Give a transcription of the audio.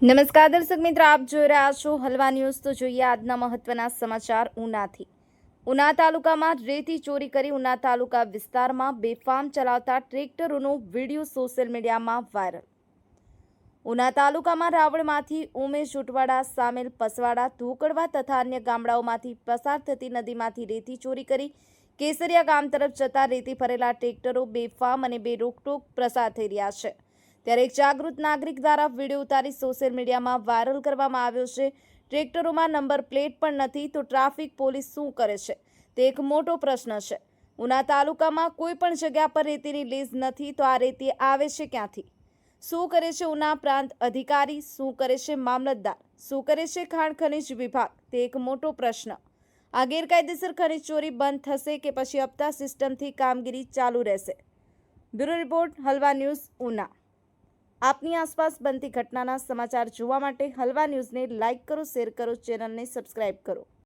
નમસ્કાર દર્શક મિત્રો, આપ જોઈ રહ્યા છો હલવા ન્યૂઝ. તો જોઈએ આજના મહત્વના સમાચાર ઉનાથી. ઉના તાલુકામાં રેતી ચોરી કરી ઉના તાલુકા વિસ્તારમાં બેફામ ચલાવતા ટ્રેક્ટરોનો વીડિયો સોશિયલ મીડિયામાં વાયરલ. ઉના તાલુકામાં રાવણમાંથી ઉમેશ ઉટવાડા, સામેલ પસવાડા, ધોકડવા તથા અન્ય ગામડાઓમાંથી પસાર થતી નદીમાંથી રેતી ચોરી કરી કેસરિયા ગામ તરફ જતા રેતી ભરેલા ટ્રેક્ટરો બેફામ અને બે રોકટોક પ્રસાર થઈ રહ્યા છે. ત્યારે એક જાગૃત નાગરિક દ્વારા વીડિયો ઉતારી સોશિયલ મીડિયામાં વાયરલ કરવામાં આવ્યો છે. ટ્રેક્ટરોમાં નંબર પ્લેટ પણ નથી, તો ટ્રાફિક પોલીસ શું કરે છે? તે એક મોટો પ્રશ્ન છે. ઉના તાલુકામાં કોઈ પણ જગ્યા પર રેતીની લીઝ નથી, તો આ રેતી આવે છે ક્યાંથી? શું કરે છે ઉના પ્રાંત અધિકારી? શું કરે છે મામલતદાર? શું કરે છે ખાણ ખનિજ વિભાગ? તે એક મોટો પ્રશ્ન. આ ગેરકાયદેસર ખનિજ ચોરી બંધ થશે કે પછી હપ્તા સિસ્ટમથી કામગીરી ચાલુ રહેશે? બ્યુરો રિપોર્ટ, હલવા ન્યૂઝ, ઉના. આપની આસપાસ બનતી ઘટનાના સમાચાર જોવા માટે હલવા ન્યૂઝને લાઇક કરો, શેર કરો, ચેનલને સબસ્ક્રાઇબ કરો.